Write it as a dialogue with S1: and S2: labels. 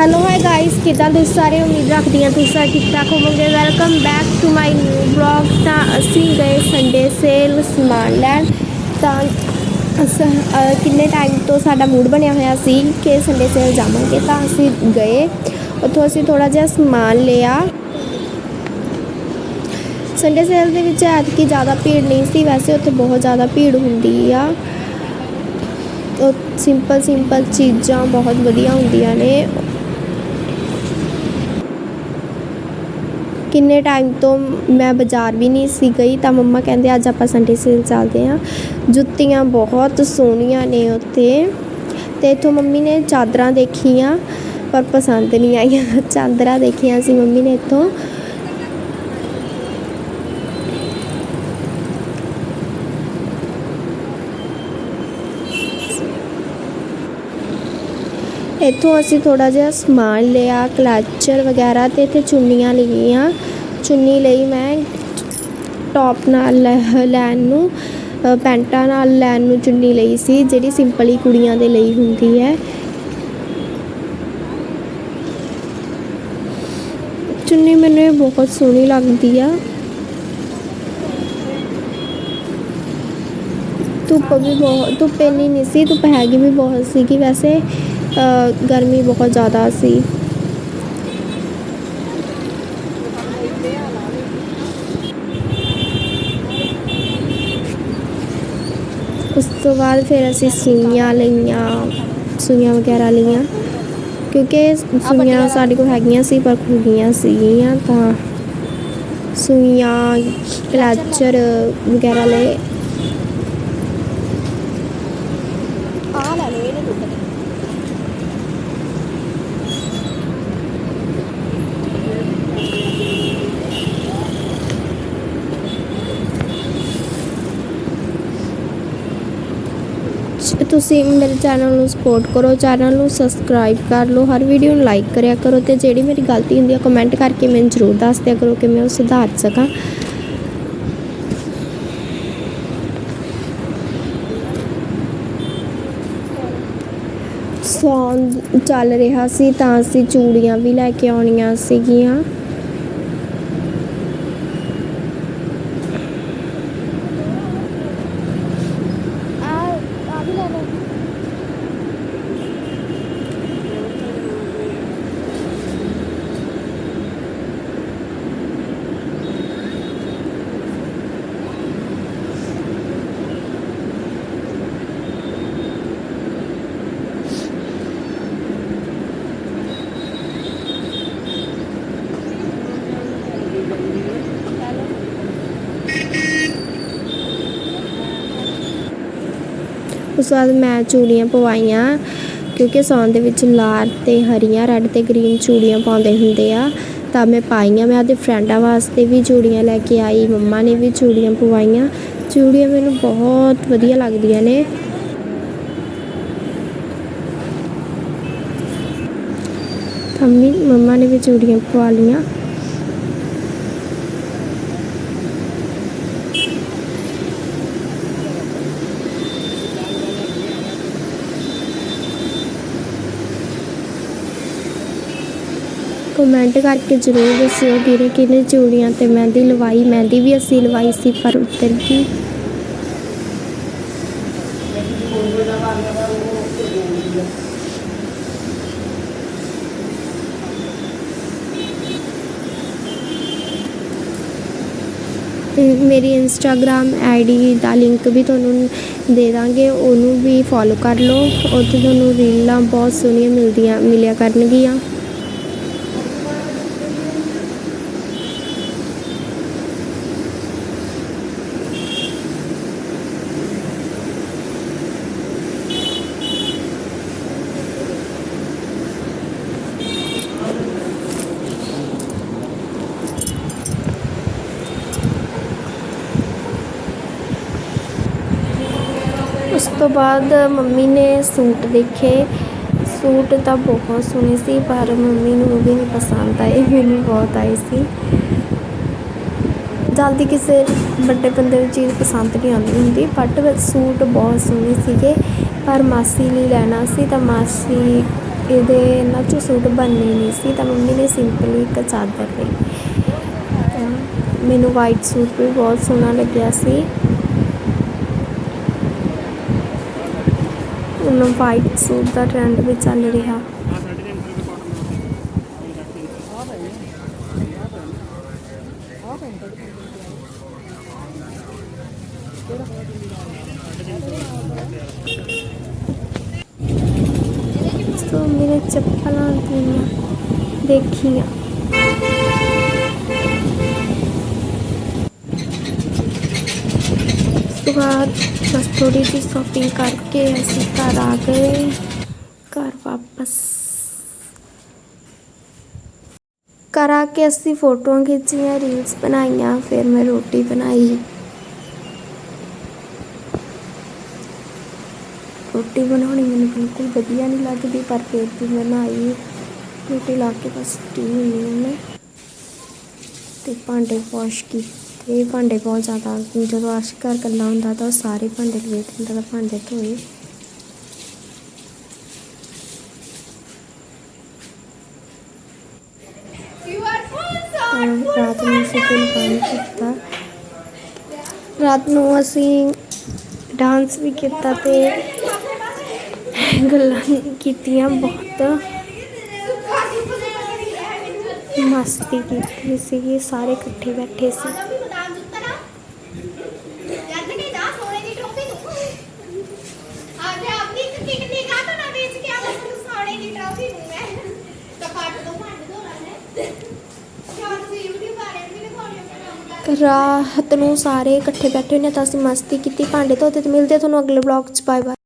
S1: Hello hi guys ਕਿੱਦਾਂ ਤੁਸੀਂ ਸਾਰੇ ਉਮੀਦ ਰੱਖਦੀ ਹਾਂ ਤੁਸੀਂ ਸਾਰੇ ਠੀਕ ਠਾਕ ਹੋਵੋਗੇ welcome back to my new blog ਤਾਂ ਅਸੀਂ ਗਏ ਸੰਡੇ ਸੇਲ ਸਮਾਨ ਲੈਣ ਤਾਂ ਅਸ- ਅਹ ਕਿੰਨੇ ਟਾਈਮ ਤੋਂ ਸਾਡਾ ਮੂਡ ਬਣਿਆ ਹੋਇਆ ਸੀ ਕਿ ਸੰਡੇ ਸੇਲ ਜਾਵਾਂਗੇ ਤਾਂ ਅਸੀਂ ਗਏ ਉੱਥੋਂ ਅਸੀਂ ਥੋੜਾ ਜਿਹਾ ਸਮਾਨ ਲਿਆ ਸੰਡੇ ਸੇਲ ਦੇ ਵਿੱਚ ਐਤਕੀ ਜ਼ਿਆਦਾ ਭੀੜ ਨਹੀਂ ਸੀ ਵੈਸੇ ਉੱਥੇ ਬਹੁਤ ਜ਼ਿਆਦਾ ਭੀੜ ਹੁੰਦੀ ਆ ਉਹ ਸਿੰਪਲ ਸਿੰਪਲ ਚੀਜ਼ਾਂ ਬਹੁਤ ਵਧੀਆ ਹੁੰਦੀਆਂ ਨੇ ਕਿੰਨੇ ਟਾਈਮ ਤੋਂ ਮੈਂ ਬਾਜ਼ਾਰ ਵੀ ਨਹੀਂ ਸੀ ਗਈ ਤਾਂ ਮੰਮਾ ਕਹਿੰਦੇ ਅੱਜ ਆਪਾਂ ਸੰਡੇ ਸੇਲ ਚੱਲਦੇ ਹਾਂ। ਜੁੱਤੀਆਂ ਬਹੁਤ ਸੋਹਣੀਆਂ ਨੇ ਉੱਥੇ ਤੇ ਇੱਥੋਂ ਮੰਮੀ ਨੇ ਚਾਦਰਾਂ ਦੇਖੀਆਂ ਪਰ ਪਸੰਦ ਨਹੀਂ ਆਈਆਂ। ਚਾਦਰਾਂ ਦੇਖੀਆਂ ਸੀ ਮੰਮੀ ਨੇ ਇੱਥੋਂ। ਇੱਥੋਂ ਅਸੀਂ ਥੋੜਾ ਜਿਹਾ ਸਮਾਨ ਲਿਆ, ਕਲਚਰ ਵਗੈਰਾ ਤੇ ਇੱਥੇ ਚੁੰਨੀਆਂ ਲਈਆਂ। ਚੁੰਨੀ ਲਈ ਮੈਂ ਟੌਪ ਨਾਲ ਲੈ- ਲੈਣ ਨੂੰ ਪੈਂਟਾਂ ਨਾਲ ਲੈਣ ਨੂੰ ਚੁੰਨੀ ਲਈ ਸੀ, ਜਿਹੜੀ ਸਿੰਪਲੀ ਕੁੜੀਆਂ ਦੇ ਲਈ ਹੁੰਦੀ ਹੈ। ਚੁੰਨੀ ਮੈਨੂੰ ਇਹ ਬਹੁਤ ਸੋਹਣੀ ਲੱਗਦੀ ਆ। ਧੁੱਪ ਵੀ ਬਹੁਤ, ਧੁੱਪ ਇੰਨੀ ਨਹੀਂ ਸੀ, ਧੁੱਪ ਹੈਗੀ ਵੀ ਬਹੁਤ ਸੀਗੀ ਵੈਸੇ। ਗਰਮੀ ਬਹੁਤ ਜ਼ਿਆਦਾ ਸੀ। ਉਸ ਤੋਂ ਬਾਅਦ ਫਿਰ ਅਸੀਂ ਸੂਈਆਂ ਲਈਆਂ, ਸੂਈਆਂ ਵਗੈਰਾ ਲਈਆਂ। ਕਿਉਂਕਿ ਸੂਈਆਂ ਸਾਡੇ ਕੋਲ ਹੈਗੀਆਂ ਸੀ, ਪਰ ਖੁੱਲ ਗਈਆਂ ਸੀਗੀਆਂ ਤਾਂ ਸੂਈਆਂ ਕਲਚਰ ਵਗੈਰਾ ਲਏ। ਤੁਸੀਂ ਮੇਰੇ ਚੈਨਲ ਨੂੰ ਸਪੋਰਟ ਕਰੋ ਚੈਨਲ ਨੂੰ ਸਬਸਕ੍ਰਾਈਬ ਕਰ ਲਓ, ਹਰ ਵੀਡੀਓ ਨੂੰ ਲਾਈਕ ਕਰਿਆ ਕਰੋ ਤੇ ਜਿਹੜੀ ਮੇਰੀ ਗਲਤੀ ਹੁੰਦੀ ਹੈ ਕਮੈਂਟ ਕਰਕੇ ਮੈਨੂੰ ਜ਼ਰੂਰ ਦੱਸ ਦਿਆ ਕਰੋ ਕਿ ਮੈਂ ਉਹ ਸੁਧਾਰ ਸਕਾਂ। ਸੌਣ ਚੱਲ ਰਿਹਾ ਸੀ ਤਾਂ ਅਸੀਂ ਚੂੜੀਆਂ ਵੀ ਲੈ ਕੇ ਆਉਣੀਆਂ ਸੀਗੀਆਂ। ਉਸ ਤੋਂ ਬਾਅਦ ਮੈਂ ਚੂੜੀਆਂ ਪਵਾਈਆਂ, ਕਿਉਂਕਿ ਸਾਉਣ ਦੇ ਵਿੱਚ ਲਾਲ ਅਤੇ ਹਰੀਆਂ, ਰੈੱਡ ਅਤੇ ਗ੍ਰੀਨ ਚੂੜੀਆਂ ਪਾਉਂਦੇ ਹੁੰਦੇ ਆ। ਤਾਂ ਮੈਂ ਪਾਈਆਂ, ਮੈਂ ਆਪਦੇ ਫਰੈਂਡਾਂ ਵਾਸਤੇ ਵੀ ਚੂੜੀਆਂ ਲੈ ਕੇ ਆਈ, ਮੰਮਾ ਨੇ ਵੀ ਚੂੜੀਆਂ ਪਵਾਈਆਂ। ਚੂੜੀਆਂ ਮੈਨੂੰ ਬਹੁਤ ਵਧੀਆ ਲੱਗਦੀਆਂ ਨੇ। ਮੰਮੀ, ਮੰਮਾ ਨੇ ਵੀ ਚੂੜੀਆਂ ਪਵਾ ਲਈਆਂ। ਕਮੈਂਟ ਕਰਕੇ ਜ਼ਰੂਰ ਦੱਸਿਓ ਵੀਰੇ ਕਿਹਨੇ ਚੂੜੀਆਂ ਤੇ ਮਹਿੰਦੀ ਲਵਾਈ? ਮਹਿੰਦੀ ਵੀ ਅਸੀਂ ਲਵਾਈ ਸੀ, ਪਰ ਉਤਰ ਗਈ ਤੇ ਮੇਰੀ ਇੰਸਟਾਗ੍ਰam ਆਈਡੀ ਦਾ ਲਿੰਕ ਵੀ ਤੁਹਾਨੂੰ ਦੇ ਦਾਂਗੇ, ਉਹਨੂੰ ਵੀ ਫੋਲੋ ਕਰ ਲਓ। ਉੱਥੇ ਤੁਹਾਨੂੰ ਰੀਲਾਂ ਬਹੁਤ ਸੋਹਣੀਆਂ ਮਿਲਦੀਆਂ, ਮਿਲਿਆ ਕਰਨਗੀਆਂ। ਤੋਂ ਬਾਅਦ ਮੰਮੀ ਨੇ ਸੂਟ ਦੇਖੇ। ਸੂਟ ਤਾਂ ਬਹੁਤ ਸੋਹਣੇ ਸੀ, ਪਰ ਮੰਮੀ ਨੂੰ ਉਹ ਵੀ ਨਹੀਂ ਪਸੰਦ ਆਏ, ਮੈਨੂੰ ਬਹੁਤ ਆਏ ਸੀ। ਜਲਦੀ ਕਿਸੇ ਵੱਡੇ ਬੰਦੇ ਨੂੰ ਚੀਜ਼ ਪਸੰਦ ਨਹੀਂ ਆਉਂਦੀ ਹੁੰਦੀ ਬਟ ਸੂਟ ਬਹੁਤ ਸੋਹਣੇ ਸੀਗੇ। ਪਰ ਮਾਸੀ ਲਈ ਲੈਣਾ ਸੀ ਤਾਂ ਮਾਸੀ ਇਹਦੇ ਇਹਨਾਂ 'ਚੋਂ ਸੂਟ ਬਣਨੇ ਨਹੀਂ ਸੀ, ਤਾਂ ਮੰਮੀ ਨੇ ਸਿੰਪਲੀ ਇੱਕ ਚਾਦਰ ਲਈ। ਮੈਨੂੰ ਵਾਈਟ ਸੂਟ ਵੀ ਬਹੁਤ ਸੋਹਣਾ ਲੱਗਿਆ ਸੀ। ਹੁਣ ਵਾਈਟ ਸੂਟ ਦਾ ਟ੍ਰੈਂਡ ਵੀ ਚੱਲ ਰਿਹਾ ਸੋ ਮੇਰੇ ਚੱਪਲਾਂ ਦੀਆਂ ਦੇਖੀਆਂ ਉਸ ਤੋਂ ਬਾਅਦ ਬਸ ਥੋੜੀ ਜਿਹੀ ਸ਼ਾਪਿੰਗ ਕਰਕੇ ਅਸੀਂ ਘਰ ਆ ਗਏ ਘਰ ਵਾਪਸ ਘਰ ਆ ਕੇ ਅਸੀਂ ਫੋਟੋਆਂ ਖਿੱਚੀਆਂ ਰੀਲਸ ਬਣਾਈਆਂ ਫਿਰ ਮੈਂ ਰੋਟੀ ਬਣਾਈ ਰੋਟੀ ਬਣਾਉਣੀ ਮੈਨੂੰ ਬਿਲਕੁਲ ਵਧੀਆ ਨਹੀਂ ਲੱਗਦੀ ਪਰ ਫਿਰ ਵੀ ਮੈਂ ਬਣਾਈ ਰੋਟੀ ਲਾ ਕੇ ਬਸ ਟੀ ਹੋਈ ਹਾਂ ਮੈਂ ਤੇ ਭਾਂਡੇ ਬਹੁਤ ਜ਼ਿਆਦਾ, ਜਦੋਂ ਆਸ਼ ਘਰ ਇਕੱਲਾ ਹੁੰਦਾ ਤਾਂ ਸਾਰੇ ਭਾਂਡੇ ਲਵੇਟ ਦਿੰਦਾ ਤਾਂ ਭਾਂਡੇ ਧੋਏ। ਰਾਤ ਨੂੰ ਅਸੀਂ ਫੁੱਲ ਪਾਣੀ ਕੀਤਾ ਰਾਤ ਨੂੰ ਅਸੀਂ ਡਾਂਸ ਵੀ ਕੀਤਾ ਤੇ ਗੱਲਾਂ ਕੀਤੀਆਂ ਬਹੁਤ। ਮਸਤੀ ਕੀਤੀ ਸੀਗੀ, ਸਾਰੇ ਇਕੱਠੇ ਬੈਠੇ ਸੀ। ਰਾਤ ਨੂੰ ਸਾਰੇ ਇਕੱਠੇ ਬੈਠੇ ਨੇ ਤਾਂ ਅਸੀਂ ਮਸਤੀ ਕੀਤੀ, ਭਾਂਡੇ ਧੋਤੇ ਤੇ ਮਿਲਦੇ ਤੁਹਾਨੂੰ ਅਗਲੇ ਵਲੌਗ 'ਚ ਬਾਏ ਬਾਏ